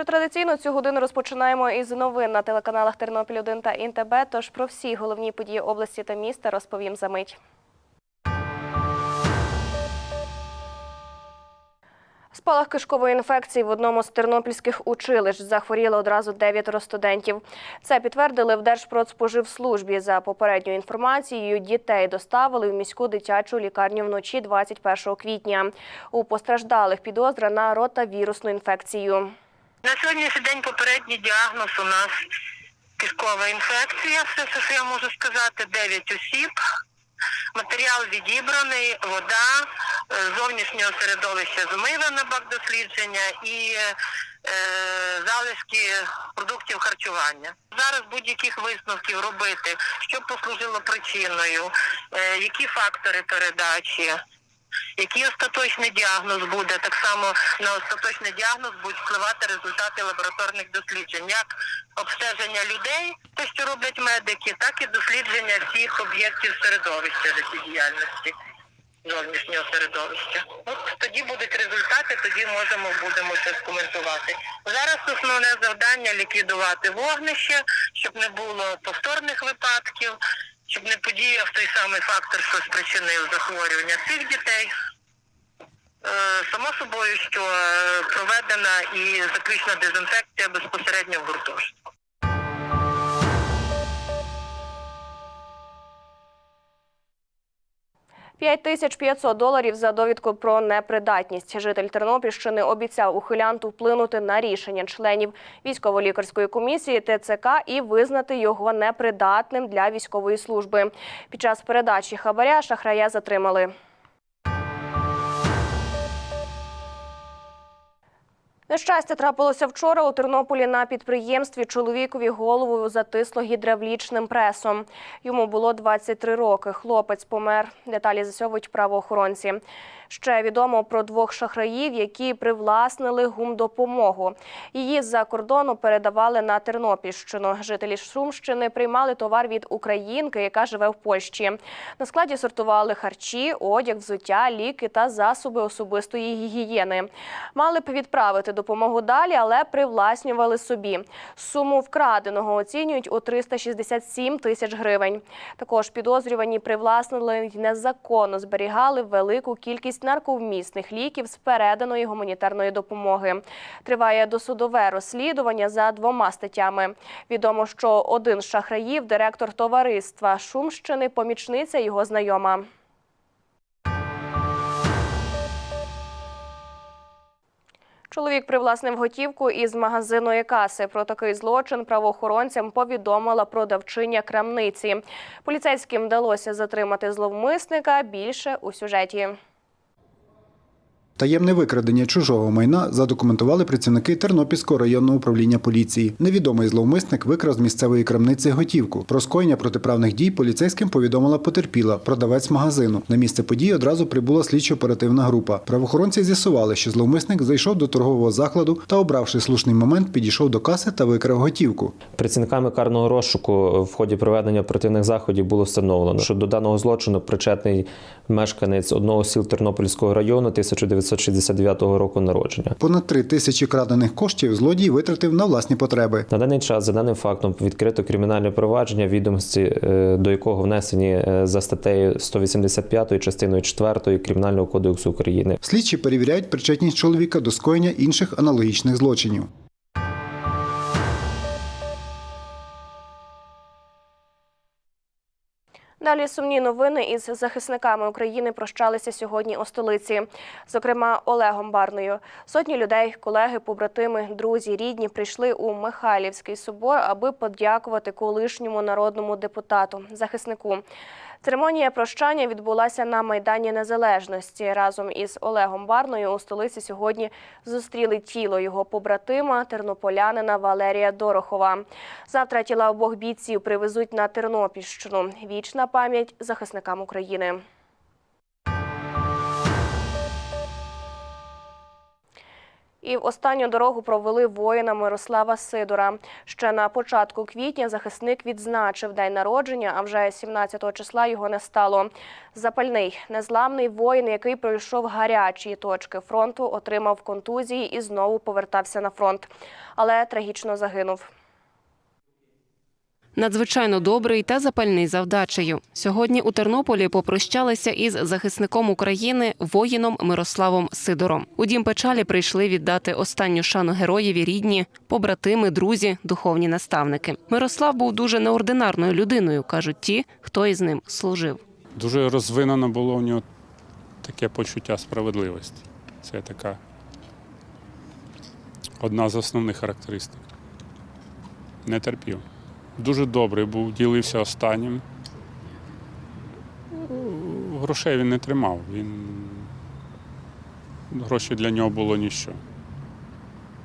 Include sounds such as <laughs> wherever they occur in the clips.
Вже традиційно цю годину розпочинаємо із новин на телеканалах Тернопіль 1 та ІНТБ. Тож про всі головні події області та міста розповім за мить. Спалах кишкової інфекції в одному з тернопільських училищ захворіли одразу дев'ятеро студентів. Це підтвердили в Держпродспоживслужбі. За попередньою інформацією, дітей доставили в міську дитячу лікарню вночі 21 квітня. У постраждалих підозра на ротавірусну інфекцію. На сьогоднішній день попередній діагноз у нас кишкова інфекція. Все, що я можу сказати, 9 осіб. Матеріал відібраний, вода, е, зовнішнього середовища змиване бак дослідження і е, залишки продуктів харчування. Зараз будь-яких висновків робити, що послужило причиною, е, які фактори передачі, який остаточний діагноз буде, так само на остаточний діагноз будуть впливати результати лабораторних досліджень, як обстеження людей, те, що роблять медики, так і дослідження всіх об'єктів середовища життєдіяльності зовнішнього середовища. От тоді будуть результати, тоді можемо будемо це скоментувати. Зараз основне завдання ліквідувати вогнище, щоб не було повторних випадків, щоб не подіяв той самий фактор, що спричинив захворювання цих дітей. Е, Само собою, що е, проведена і заключна дезінфекція безпосередньо в гуртожитку. П'ять тисяч 500 доларів за довідку про непридатність. Житель Тернопільщини обіцяв ухилянту вплинути на рішення членів військово-лікарської комісії ТЦК і визнати його непридатним для військової служби. Під час передачі хабаря шахрая затримали. Нещастя трапилося вчора у Тернополі на підприємстві. Чоловікові голову затисло гідравлічним пресом. Йому було 23 роки. Хлопець помер. Деталі засьовують правоохоронці. Ще відомо про двох шахраїв, які привласнили гумдопомогу. Її з-за кордону передавали на Тернопільщину. Жителі Сумщини приймали товар від українки, яка живе в Польщі. На складі сортували харчі, одяг, взуття, ліки та засоби особистої гігієни. Мали б відправити допомогу далі, але привласнювали собі. Суму вкраденого оцінюють у 367 тисяч гривень. Також підозрювані привласнили незаконно зберігали велику кількість нарковмісних ліків з переданої гуманітарної допомоги. Триває досудове розслідування за двома статтями. Відомо, що один з шахраїв директор товариства Шумщини, помічниця його знайома. Чоловік привласнив готівку із магазиної каси. Про такий злочин правоохоронцям повідомила продавчиня крамниці. Поліцейським вдалося затримати зловмисника. Більше у сюжеті. Таємне викрадення чужого майна задокументували працівники Тернопільського районного управління поліції. Невідомий зловмисник викрав з місцевої крамниці готівку. Про скоєння протиправних дій поліцейським повідомила потерпіла, продавець магазину. На місце події одразу прибула слідчо-оперативна група. Правоохоронці з'ясували, що зловмисник зайшов до торгового закладу та, обравши слушний момент, підійшов до каси та викрав готівку. Працівниками карного розшуку в ході проведення оперативних заходів було встановлено, що до даного злочину причетний мешканець одного сіл Тернопільського району 1969 року народження. Понад три тисячі крадених коштів злодій витратив на власні потреби. На даний час за даним фактом відкрито кримінальне провадження, відомості е, до якого внесені е, за статтею 185 частиною 4 Кримінального кодексу України. Слідчі перевіряють причетність чоловіка до скоєння інших аналогічних злочинів. Далі сумні новини із захисниками України прощалися сьогодні у столиці. Зокрема, Олегом Барною. Сотні людей, колеги, побратими, друзі, рідні прийшли у Михайлівський собор, аби подякувати колишньому народному депутату, захиснику. Церемонія прощання відбулася на Майдані Незалежності. Разом із Олегом Барною у столиці сьогодні зустріли тіло його побратима, тернополянина Валерія Дорохова. Завтра тіла обох бійців привезуть на Тернопільщину. Вічна пам'ять захисникам України. І в останню дорогу провели воїна Мирослава Сидора. Ще на початку квітня захисник відзначив день народження, а вже 17 числа його не стало. Запальний, незламний воїн, який пройшов гарячі точки фронту, отримав контузії і знову повертався на фронт. Але трагічно загинув. Надзвичайно добрий та запальний за вдачею. Сьогодні у Тернополі попрощалися із захисником України воїном Мирославом Сидором. У дім печалі прийшли віддати останню шану героєві рідні, побратими, друзі, духовні наставники. Мирослав був дуже неординарною людиною, кажуть ті, хто із ним служив. Дуже розвинено було у нього таке почуття справедливості. Це така одна з основних характеристик. Не терпів. Дуже добрий був, ділився останнім. Ну, Грошей він не тримав. Він... Гроші для нього було ніщо.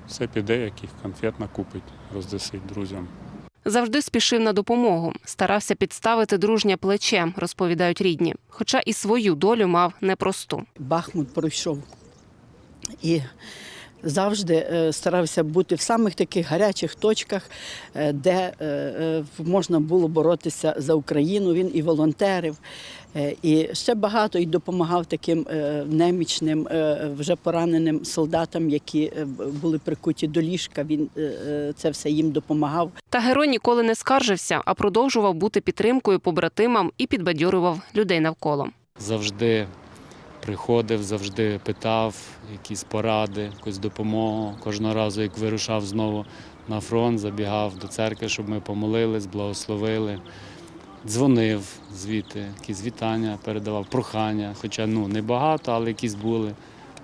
Все піде, яких конфет накупить, роздасить друзям. Завжди спішив на допомогу, старався підставити дружнє плече, розповідають рідні. Хоча і свою долю мав непросту. Бахмут пройшов. І завжди е, старався бути в самих таких гарячих точках, е, де е, можна було боротися за Україну. Він і волонтерив, і ще багато і допомагав таким немічним, вже пораненим солдатам, які були прикуті до ліжка. Він це все їм допомагав. Та герой ніколи не скаржився, а продовжував бути підтримкою побратимам і підбадьорював людей навколо. завжди приходив, завжди питав якісь поради, якусь допомогу. Кожного разу, як вирушав знову на фронт, забігав до церкви, щоб ми помолились, благословили. Дзвонив звідти, якісь вітання передавав, прохання, хоча ну не багато, але якісь були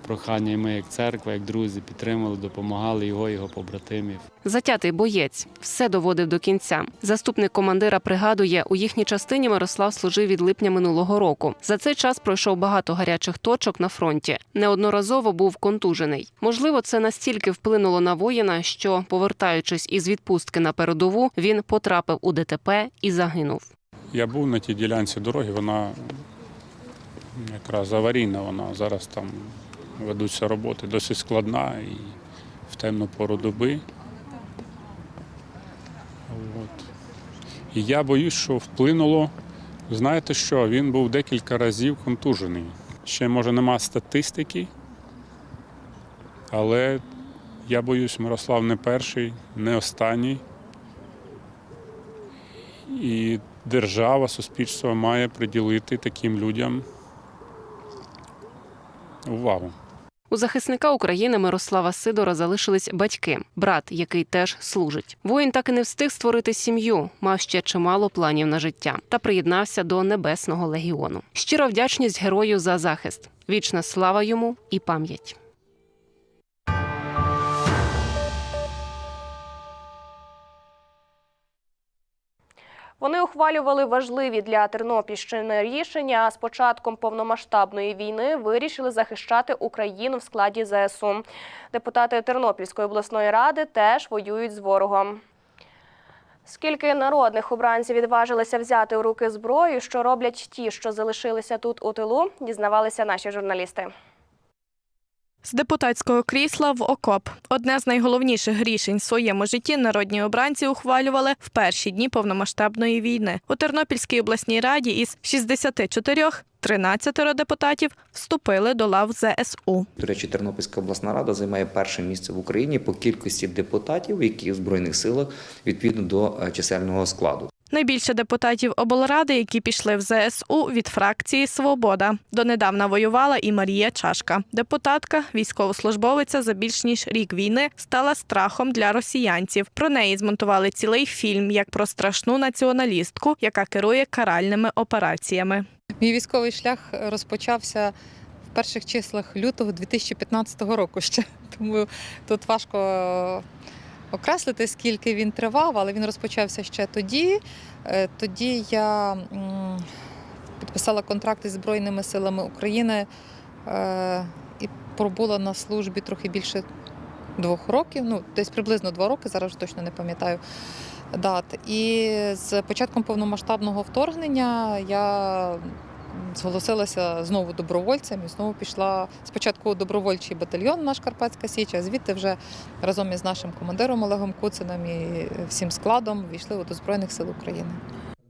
прохання. І ми, як церква, як друзі, підтримали, допомагали його, його побратимів. Затятий боєць все доводив до кінця. Заступник командира пригадує, у їхній частині Мирослав служив від липня минулого року. За цей час пройшов багато гарячих точок на фронті. Неодноразово був контужений. Можливо, це настільки вплинуло на воїна, що, повертаючись із відпустки на передову, він потрапив у ДТП і загинув. Я був на тій ділянці дороги, вона якраз аварійна, вона зараз там ведуться роботи, досить складна і в темну пору доби. От. І я боюсь, що вплинуло. Знаєте що, він був декілька разів контужений. Ще, може, нема статистики, але я боюсь, Мирослав не перший, не останній. І держава, суспільство має приділити таким людям увагу. У захисника України Мирослава Сидора залишились батьки, брат, який теж служить. Воїн так і не встиг створити сім'ю, мав ще чимало планів на життя та приєднався до небесного легіону. Щира вдячність герою за захист. Вічна слава йому і пам'ять. Вони ухвалювали важливі для Тернопільщини рішення. а З початком повномасштабної війни вирішили захищати Україну в складі ЗСУ. Депутати Тернопільської обласної ради теж воюють з ворогом. Скільки народних обранців відважилися взяти у руки зброю, що роблять ті, що залишилися тут у тилу, дізнавалися наші журналісти. З депутатського крісла в окоп одне з найголовніших рішень в своєму житті народні обранці ухвалювали в перші дні повномасштабної війни. У Тернопільській обласній раді із 64 13 депутатів вступили до лав ЗСУ. До речі, Тернопільська обласна рада займає перше місце в Україні по кількості депутатів, які в збройних силах відповідно до е, чисельного складу. Найбільше депутатів облради, які пішли в ЗСУ від фракції Свобода. Донедавна воювала і Марія Чашка. Депутатка, військовослужбовиця за більш ніж рік війни, стала страхом для росіянців. Про неї змонтували цілий фільм як про страшну націоналістку, яка керує каральними операціями. Мій військовий шлях розпочався в перших числах лютого 2015 року ще. <laughs> Тому тут важко окреслити, скільки він тривав, але він розпочався ще тоді. Е, Тоді я підписала контракт із Збройними силами України е, і пробула на службі трохи більше двох років, ну десь приблизно два роки, зараз точно не пам'ятаю дат. І з початком повномасштабного вторгнення я зголосилася знову добровольцем і знову пішла спочатку добровольчий батальйон наш Карпатська Січ, а звідти вже разом із нашим командиром Олегом Куцином і всім складом війшли до Збройних сил України.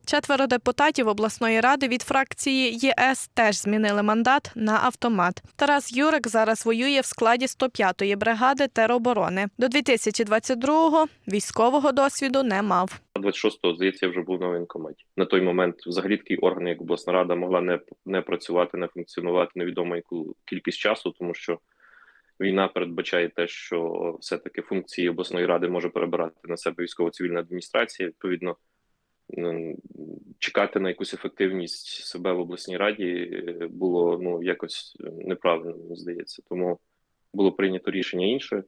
Четверо депутатів обласної ради від фракції ЄС теж змінили мандат на автомат. Тарас Юрик зараз воює в складі 105-ї бригади тероборони. До 2022-го військового досвіду не мав. 26-го, здається, я вже був на воєнкоматі. На той момент взагалі такий орган, як обласна рада, могла не, не працювати, не функціонувати невідомо яку кількість часу, тому що війна передбачає те, що все-таки функції обласної ради може перебирати на себе військово-цивільна адміністрація. Відповідно, чекати на якусь ефективність себе в обласній раді е, було ну якось неправильно, мені здається. Тому було прийнято рішення інше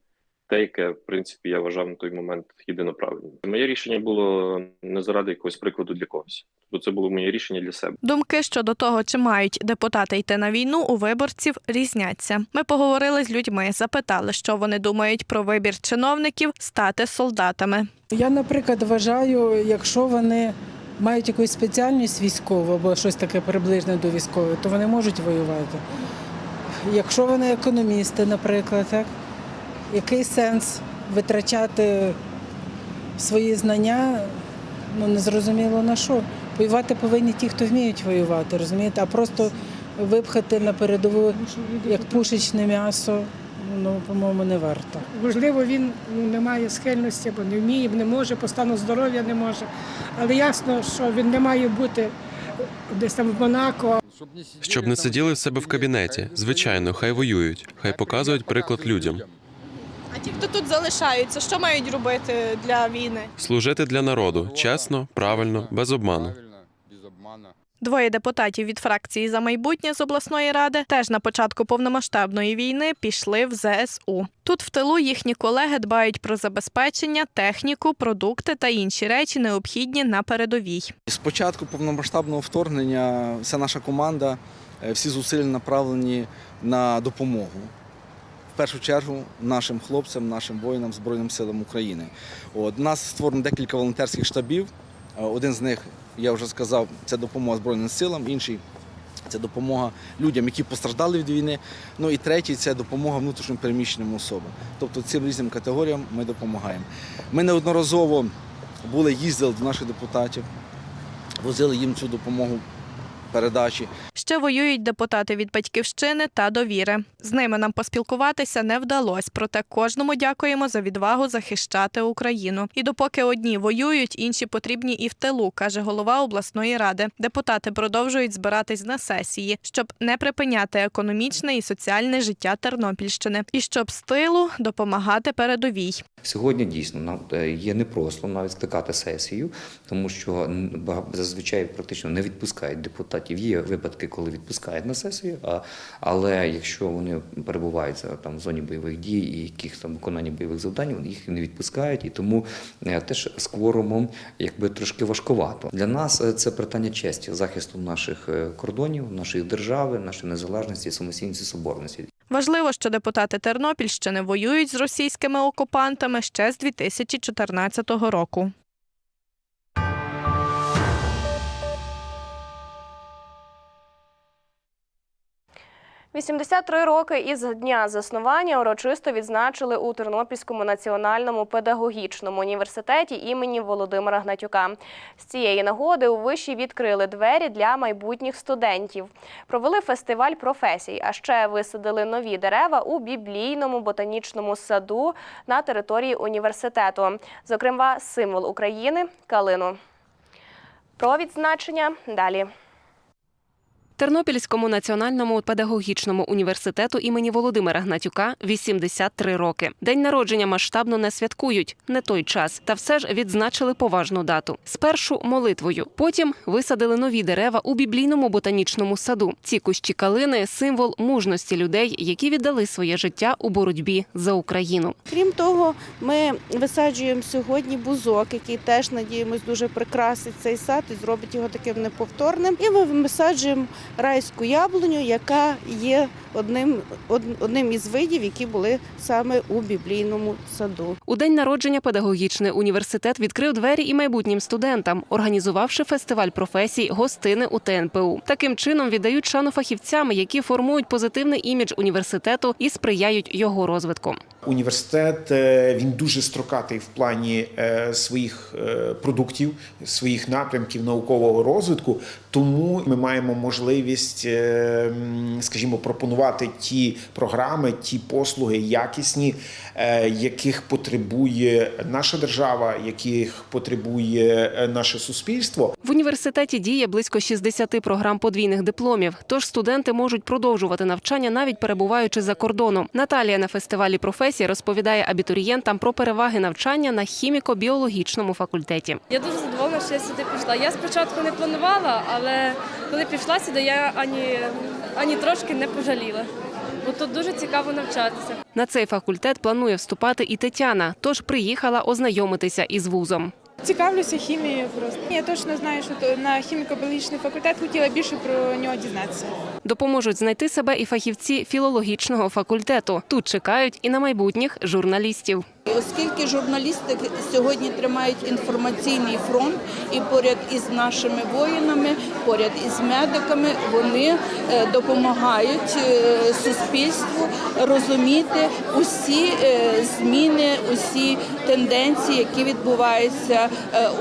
те, яке в принципі я вважав на той момент єдино правильним. Моє рішення було не заради якогось прикладу для когось. Тобто це було моє рішення для себе. Думки щодо того, чи мають депутати йти на війну, у виборців різняться. Ми поговорили з людьми, запитали, що вони думають про вибір чиновників стати солдатами. Я, наприклад, вважаю, якщо вони мають якусь спеціальність військову або щось таке приближне до військової, то вони можуть воювати. Якщо вони економісти, наприклад, так, який сенс витрачати свої знання, ну незрозуміло на що. Воювати повинні ті, хто вміють воювати, розумієте, а просто випхати на передову як пушечне м'ясо, ну, по-моєму, не варто. Можливо, він ну, не має схильності, або не вміє, не може, по стану здоров'я не може. Але ясно, що він не має бути десь там в Монако Щоб не сиділи в себе в кабінеті. Звичайно, хай воюють, хай показують приклад людям. А ті, хто тут залишаються, що мають робити для війни? Служити для народу чесно, правильно, без обману. Двоє депутатів від фракції за майбутнє з обласної ради теж на початку повномасштабної війни пішли в ЗСУ. Тут в тилу їхні колеги дбають про забезпечення, техніку, продукти та інші речі, необхідні на передовій. З початку повномасштабного вторгнення вся наша команда, е, всі зусилля направлені на допомогу. Першу чергу нашим хлопцям, нашим воїнам Збройним силам України. От, нас створено декілька волонтерських штабів. Е, Один з них, я вже сказав, це допомога Збройним силам, інший це допомога людям, які постраждали від війни. Ну і третій це допомога внутрішньо переміщеним особам. Тобто цим різним категоріям ми допомагаємо. Ми неодноразово були, їздили до наших депутатів, возили їм цю допомогу передачі. Ще воюють депутати від батьківщини та довіри. З ними нам поспілкуватися не вдалося, проте кожному дякуємо за відвагу захищати Україну. І допоки одні воюють, інші потрібні і в тилу, каже голова обласної ради. Депутати продовжують збиратись на сесії, щоб не припиняти економічне і соціальне життя Тернопільщини, і щоб з тилу допомагати передовій. Сьогодні дійсно нам е, є непросто навіть скликати сесію, тому що зазвичай практично не відпускають депутатів. Є випадки, коли відпускають на сесію, а, але якщо вони перебувають там в зоні бойових дій і яких там виконання бойових завдань, їх не відпускають, і тому е, теж з кворумом якби трошки важкувато. Для нас е, це питання честі, захисту наших е, кордонів, нашої держави, нашої незалежності, самостійності, соборності. Важливо, що депутати Тернопільщини воюють з російськими окупантами ще з 2014 року. – 83 роки із дня заснування урочисто відзначили у Тернопільському національному педагогічному університеті імені Володимира Гнатюка. З цієї нагоди у виші відкрили двері для майбутніх студентів. Провели фестиваль професій, а ще висадили нові дерева у біблійному ботанічному саду на території університету. Зокрема, символ України калину. Про відзначення далі. Тернопільському національному педагогічному університету імені Володимира Гнатюка 83 роки. День народження масштабно не святкують, не той час, та все ж відзначили поважну дату. Спершу молитвою, потім висадили нові дерева у біблійному ботанічному саду. Ці кущі калини символ мужності людей, які віддали своє життя у боротьбі за Україну. Крім того, ми висаджуємо сьогодні бузок, який теж надіємось дуже прикрасить цей сад і зробить його таким неповторним. І ми висаджуємо райську яблуню, яка є одним, одним із видів, які були саме у біблійному саду. У день народження педагогічний університет відкрив двері і майбутнім студентам, організувавши фестиваль професій гостини у ТНПУ. Таким чином віддають шану фахівцям, які формують позитивний імідж університету і сприяють його розвитку. Університет е, він дуже строкатий в плані е, своїх е, продуктів, своїх напрямків наукового розвитку. Тому ми маємо можливість, скажімо, пропонувати ті програми, ті послуги якісні, яких потребує наша держава, яких потребує наше суспільство. В університеті діє близько 60 програм подвійних дипломів, тож студенти можуть продовжувати навчання навіть перебуваючи за кордоном. Наталія на фестивалі професій розповідає абітурієнтам про переваги навчання на хіміко-біологічному факультеті. Я дуже задоволена, що я сюди пішла. Я спочатку не планувала, але коли пішла сюди, я ані, ані трошки не пожаліла. Бо тут дуже цікаво навчатися. На цей факультет планує вступати і Тетяна, тож приїхала ознайомитися із вузом. Цікавлюся хімією просто. Я точно знаю, що то- на хіміко-біологічний факультет хотіла більше про нього дізнатися. Допоможуть знайти себе і фахівці філологічного факультету. Тут чекають і на майбутніх журналістів. Оскільки журналісти сьогодні тримають інформаційний фронт, і поряд із нашими воїнами, поряд із медиками, вони е, допомагають е, суспільству розуміти усі е, зміни, усі тенденції, які відбуваються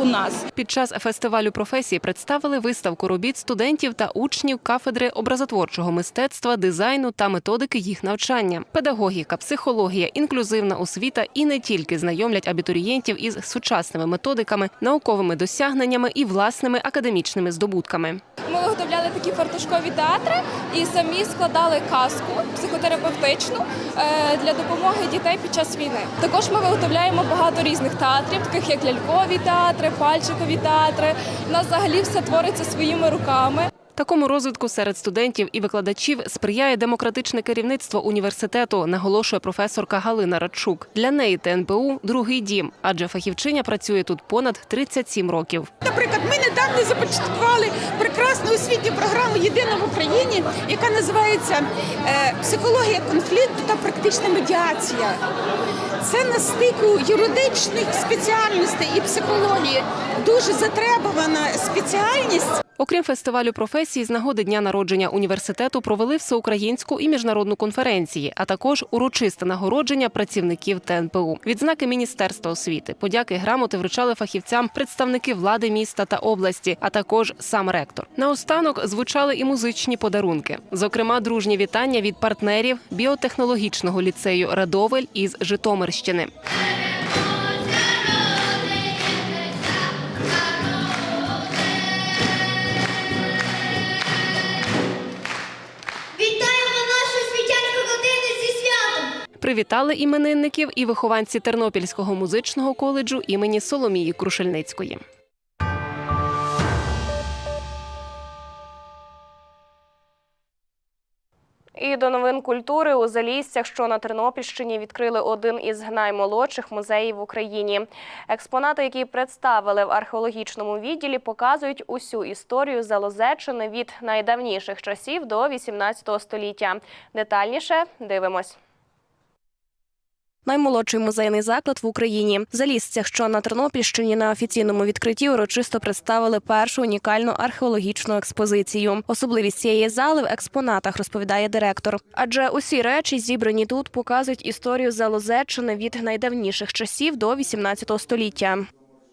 у нас. Під час фестивалю професії представили виставку робіт студентів та учнів кафедри образотворчого мистецтва, дизайну та методики їх навчання. Педагогіка, психологія, інклюзивна освіта і не тільки знайомлять абітурієнтів із сучасними методиками, науковими досягненнями і власними академічними здобутками. Ми виготовляли такі фартушкові театри і самі складали казку психотерапевтичну е, для допомоги дітей під час війни. Також ми виготовляємо багато різних театрів, таких як лялькові театри, пальчикові театри. У нас взагалі все твориться своїми руками. Такому розвитку серед студентів і викладачів сприяє демократичне керівництво університету, наголошує професорка Галина Радчук. Для неї ТНПУ – другий дім, адже фахівчиня працює тут понад 37 років. Наприклад, ми недавно започаткували прекрасну освітню програму єдина в Україні, яка називається е, Психологія конфлікту та практична медіація. Це на стику юридичних спеціальностей і психології. Дуже затребувана спеціальність. Окрім фестивалю професій, з нагоди дня народження університету провели всеукраїнську і міжнародну конференції, а також урочисте нагородження працівників ТНПУ. Відзнаки Міністерства освіти, подяки грамоти вручали фахівцям представники влади міста та області, а також сам ректор. Наостанок звучали і музичні подарунки, зокрема, дружні вітання від партнерів біотехнологічного ліцею Радовель із Житомирщини. Привітали іменинників і вихованці Тернопільського музичного коледжу імені Соломії Крушельницької. І до новин культури у Заліссях, що на Тернопільщині відкрили один із наймолодших музеїв в Україні. Експонати, які представили в археологічному відділі, показують усю історію Залозеччини від найдавніших часів до 18 століття. Детальніше дивимось. Наймолодший музейний заклад в Україні. В Залісцях, що на Тернопільщині на офіційному відкритті урочисто представили першу унікальну археологічну експозицію. Особливість цієї зали в експонатах розповідає директор. Адже усі речі, зібрані тут, показують історію Залозеччини від найдавніших часів до 18 століття.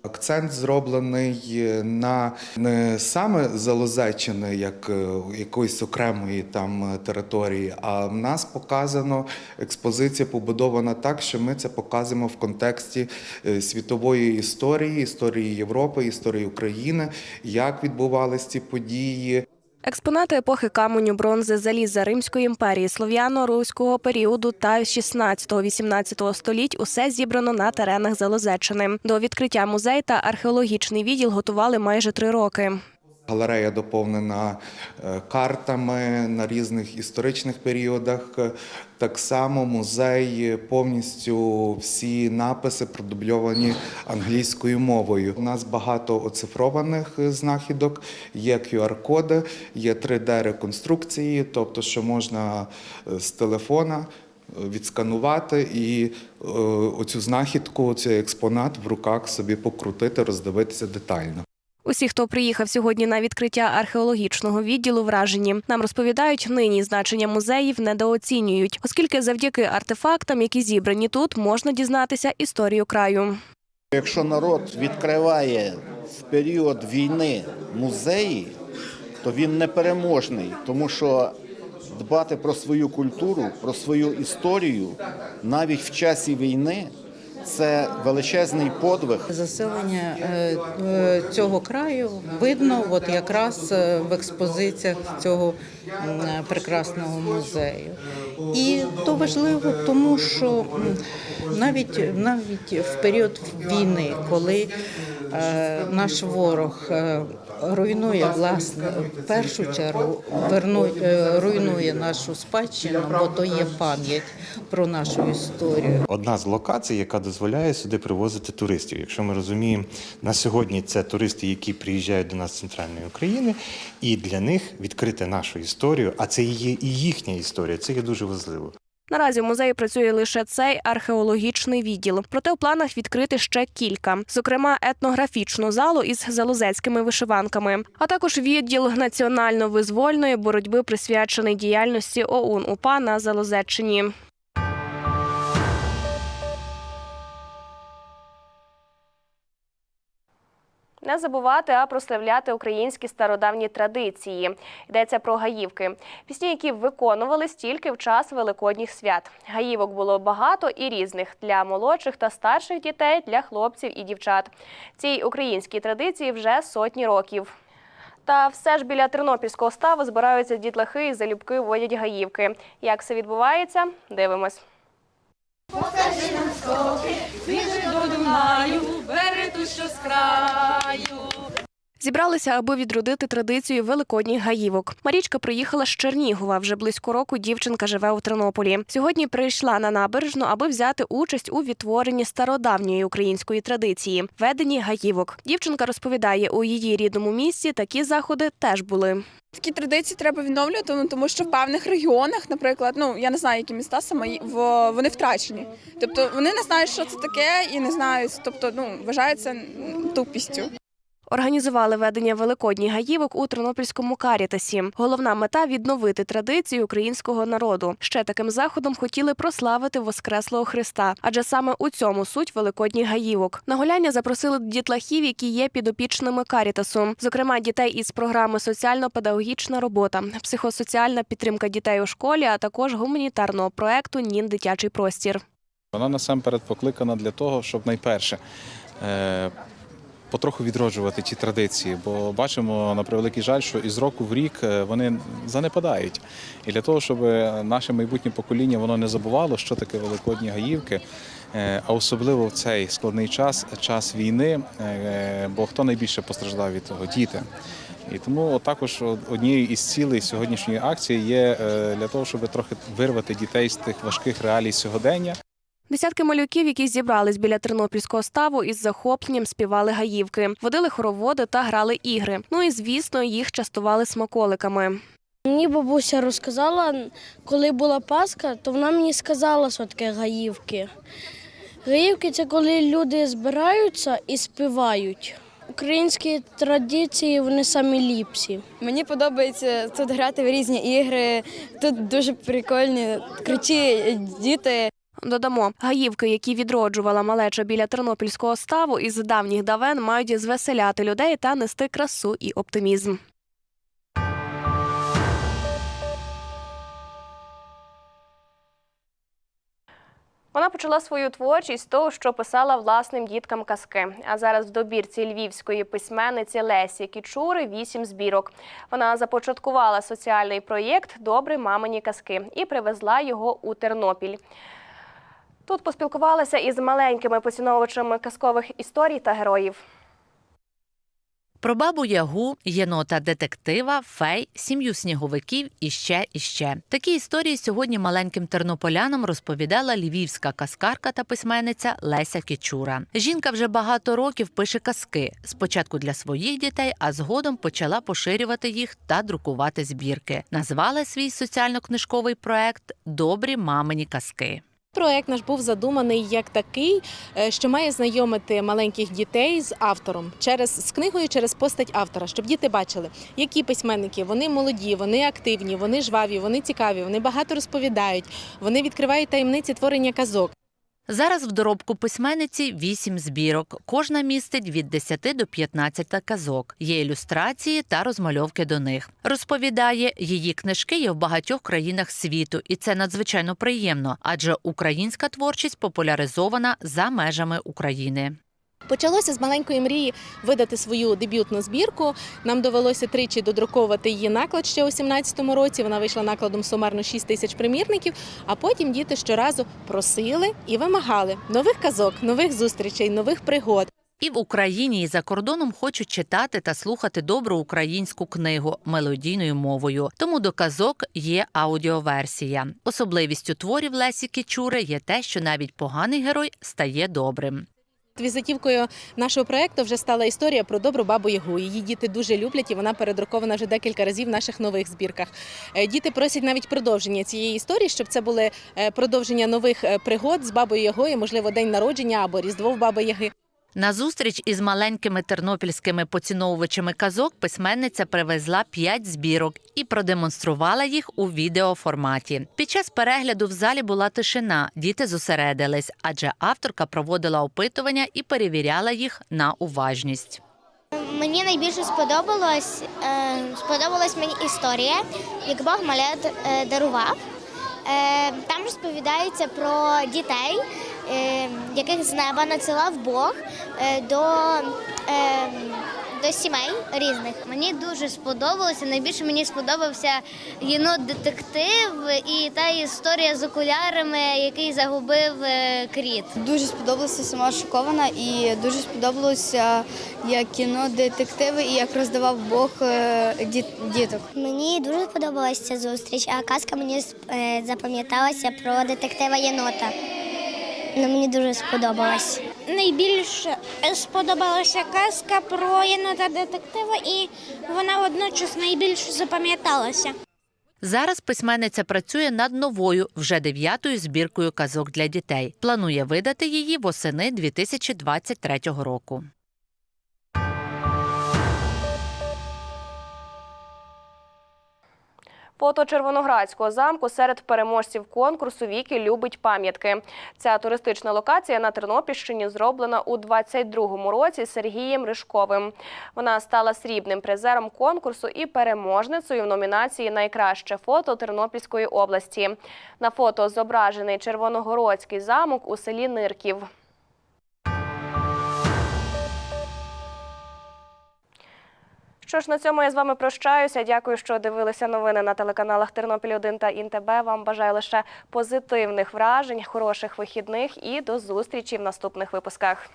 Акцент зроблений на не саме Залозеччини, як е, якоїсь окремої там території, а в нас показано експозиція побудована так, що ми це показуємо в контексті е, світової історії, історії Європи, історії України, як відбувалися ці події. Експонати епохи каменю, бронзи, заліза Римської імперії, слов'яно-руського періоду та 16-18 століть усе зібрано на теренах Залозеччини. До відкриття музей та археологічний відділ готували майже три роки. Галерея доповнена е, картами на різних історичних періодах. Так само музей повністю всі написи продубльовані англійською мовою. У нас багато оцифрованих знахідок, є QR-коди, є 3D-реконструкції, тобто, що можна е, з телефона е, відсканувати і оцю знахідку, цей експонат в руках собі покрутити, роздивитися детально. Усі, хто приїхав сьогодні на відкриття археологічного відділу, вражені. Нам розповідають, нині значення музеїв недооцінюють, оскільки завдяки артефактам, які зібрані тут, можна дізнатися історію краю. Якщо народ відкриває в період війни музеї, то він непереможний, тому що дбати про свою культуру, про свою історію навіть в часі війни це величезний подвиг. Заселення е, е, цього краю видно от якраз е, в експозиціях цього прекрасного музею. І то важливо, тому що навіть, навіть в період війни, коли наш ворог руйнує власне в першу чергу верну, руйнує нашу спадщину, бо то є пам'ять про нашу історію. Одна з локацій, яка дозволяє сюди привозити туристів. Якщо ми розуміємо, на сьогодні це туристи, які приїжджають до нас з центральної України, і для них відкрити нашу історію, а це і є і їхня історія. Це є дуже важливо. Наразі в музеї працює лише цей археологічний відділ. Проте у планах відкрити ще кілька, зокрема етнографічну залу із залозецькими вишиванками, а також відділ національно-визвольної боротьби, присвячений діяльності ОУН УПА на Залозеччині. Не забувати, а прославляти українські стародавні традиції. Йдеться про гаївки. Пісні, які виконувались тільки в час великодніх свят. Гаївок було багато і різних для молодших та старших дітей, для хлопців і дівчат. Цій українській традиції вже сотні років. Та все ж біля тернопільського ставу збираються дітлахи і залюбки водять гаївки. Як все відбувається? Дивимось. Покажи нам скоки, біжи до Дунаю, що з краю. Зібралися, аби відродити традицію великодніх гаївок. Марічка приїхала з Чернігова. Вже близько року дівчинка живе у Тернополі. Сьогодні прийшла на набережну, аби взяти участь у відтворенні стародавньої української традиції веденні гаївок. Дівчинка розповідає, у її рідному місті такі заходи теж були. Такі традиції треба відновлювати, ну, тому що в певних регіонах, наприклад, ну я не знаю, які міста саме в- вони втрачені. Тобто вони не знають, що це таке, і не знають, тобто ну вважається тупістю. Організували ведення великодніх гаївок у Тернопільському карітасі. Головна мета відновити традицію українського народу. Ще таким заходом хотіли прославити Воскреслого Христа, адже саме у цьому суть великодніх гаївок. На гуляння запросили дітлахів, які є підопічними карітасу, зокрема дітей із програми Соціально-педагогічна робота, психосоціальна підтримка дітей у школі, а також гуманітарного проекту Нін дитячий простір. Вона насамперед покликана для того, щоб найперше е, потроху відроджувати ті традиції, бо бачимо на превеликий жаль, що із року в рік е, вони занепадають. І для того, щоб наше майбутнє покоління воно не забувало, що таке великодні гаївки. е, А особливо в цей складний час, час війни, е, бо хто найбільше постраждав від того? Діти. І тому також однією із цілей сьогоднішньої акції є е, для того, щоб трохи вирвати дітей з тих важких реалій сьогодення. Десятки малюків, які зібрались біля тернопільського ставу, із захопленням співали гаївки, водили хороводи та грали ігри. Ну і звісно, їх частували смаколиками. Мені бабуся розказала, коли була Пасха, то вона мені сказала, що таке гаївки. Гаївки це коли люди збираються і співають. Українські традиції вони самі ліпші. Мені подобається тут грати в різні ігри. Тут дуже прикольні, круті діти. Додамо, гаївки, які відроджувала малеча біля тернопільського ставу, із давніх давен мають звеселяти людей та нести красу і оптимізм. Вона почала свою творчість з того, що писала власним діткам казки. А зараз в добірці львівської письменниці Лесі Кічури вісім збірок. Вона започаткувала соціальний проєкт Добрі мамині казки і привезла його у Тернопіль. Тут поспілкувалася із маленькими поціновувачами казкових історій та героїв. Про бабу Ягу, єнота детектива, фей, сім'ю сніговиків і ще і ще. Такі історії сьогодні маленьким тернополянам розповідала львівська казкарка та письменниця Леся Кічура. Жінка вже багато років пише казки. Спочатку для своїх дітей, а згодом почала поширювати їх та друкувати збірки. Назвала свій соціально-книжковий проект Добрі мамині казки. Проект наш був задуманий як такий, е, що має знайомити маленьких дітей з автором через з книгою, через постать автора, щоб діти бачили, які письменники вони молоді, вони активні, вони жваві, вони цікаві, вони багато розповідають, вони відкривають таємниці творення казок. Зараз в доробку письменниці вісім збірок. Кожна містить від 10 до 15 казок. Є ілюстрації та розмальовки до них. Розповідає, її книжки є в багатьох країнах світу, і це надзвичайно приємно, адже українська творчість популяризована за межами України. Почалося з маленької мрії видати свою дебютну збірку. Нам довелося тричі додруковувати її наклад ще у 17-му році. Вона вийшла накладом сумарно 6 тисяч примірників. А потім діти щоразу просили і вимагали нових казок, нових зустрічей, нових пригод. І в Україні, і за кордоном хочуть читати та слухати добру українську книгу мелодійною мовою. Тому до казок є аудіоверсія. Особливістю творів Лесі Кічури є те, що навіть поганий герой стає добрим. Візитівкою нашого проекту вже стала історія про добру бабу Ягу. Її діти дуже люблять, і вона передрукована вже декілька разів в наших нових збірках. Е, Діти просять навіть продовження цієї історії, щоб це були е, продовження нових е, пригод з бабою Ягою, можливо, день народження або різдво в баби Яги. На зустріч із маленькими тернопільськими поціновувачами казок письменниця привезла п'ять збірок і продемонструвала їх у відеоформаті. Під час перегляду в залі була тишина. Діти зосередились, адже авторка проводила опитування і перевіряла їх на уважність. Мені найбільше сподобалось, е, сподобалась мені історія, як Бог малят е, дарував. Е, там розповідається про дітей, яких з неба надсилав Бог е, до, е, до сімей різних. Мені дуже сподобалося. Найбільше мені сподобався єнот детектив і та історія з окулярами, який загубив е, кріт. Дуже сподобалася сама шокована і дуже сподобалося як кіно детективи і як роздавав Бог е, діт- діток. Мені дуже сподобалася ця зустріч, а казка мені е, запам'яталася про детектива єнота. Ну, мені дуже сподобалась. Найбільше сподобалася казка про єнота детектива, і вона водночас найбільше запам'яталася. Зараз письменниця працює над новою, вже дев'ятою збіркою казок для дітей. Планує видати її восени 2023 року. Фото Червоноградського замку серед переможців конкурсу Віки любить пам'ятки. Ця туристична локація на Тернопільщині зроблена у 22-му році Сергієм Ришковим. Вона стала срібним призером конкурсу і переможницею в номінації Найкраще фото Тернопільської області. На фото зображений Червоногородський замок у селі Нирків. Що ж, на цьому я з вами прощаюся. Дякую, що дивилися новини на телеканалах Тернопіль 1 та ІНТБ. Вам бажаю лише позитивних вражень, хороших вихідних і до зустрічі в наступних випусках.